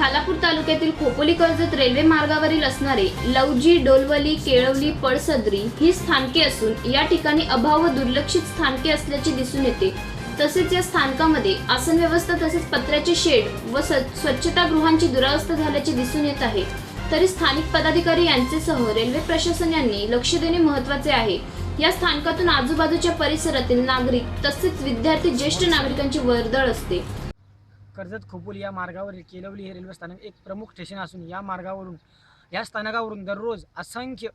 खालापूर तालुक्यातील खोपोली कर्जत रेल्वे मार्गावरील असणारे लवजी डोलवली केळवली पळसद्री ही स्थानके असून या ठिकाणी अभाव व दुर्लक्षित स्थानके असल्याचे दिसून येते. तसेच या स्थानकामध्ये आसन व्यवस्था तसेच पत्र्याचे शेड व स्वच्छतागृहांची दुरावस्था झाल्याचे दिसून येत आहे. तरी स्थानिक पदाधिकारी यांचेसह रेल्वे प्रशासन यांनी लक्ष देणे महत्त्वाचे आहे. या स्थानकातून आजूबाजूच्या परिसरातील नागरिक तसेच विद्यार्थी ज्येष्ठ नागरिकांची वर्दळ असते. कर्जत खोपोली या मार्गावरील केलवली हे रेल्वे स्थानक एक प्रमुख स्टेशन असून या मार्गावरून या स्थानकावरून दररोज असंख्य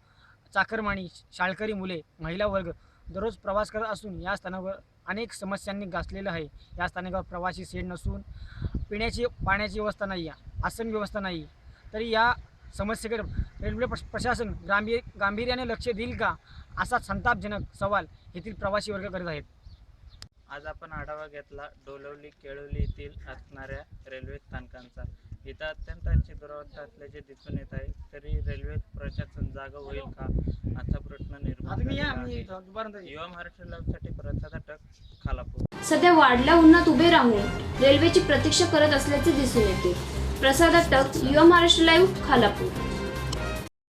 चाकरमाणी शाळकरी मुले महिला वर्ग दररोज प्रवास करत असून या स्थानकावर अनेक समस्यांनी गाजलेलं आहे. या स्थानकावर प्रवासी सेड नसून पिण्याची पाण्याची व्यवस्था नाही आहे आसन व्यवस्था नाही तरी या समस्येकडे रेल्वे प्रशासन गांभीर गांभीर्याने लक्ष देईल का? असा संतापजनक सवाल येथील प्रवासी वर्ग करत आहेत. आज आपण आढावा घेतला डोलवली केळवली येथील असणाऱ्या रेल्वे स्थानकांचा. इथं अत्यंत अच्छी दुरावस्था असल्याचे दिसून येत आहे तरी रेल्वे प्रशासन जागा होईल का? असा प्रश्न निर्माण. युवा महाराष्ट्र लाईव्हसाठी प्रसाद अटक खालापूर. सध्या वाढल्या उन्हात उभे राहून रेल्वेची प्रतीक्षा करत असल्याचे दिसून येते. प्रसाद अटक युवा महाराष्ट्र लाईव्ह खालापूर.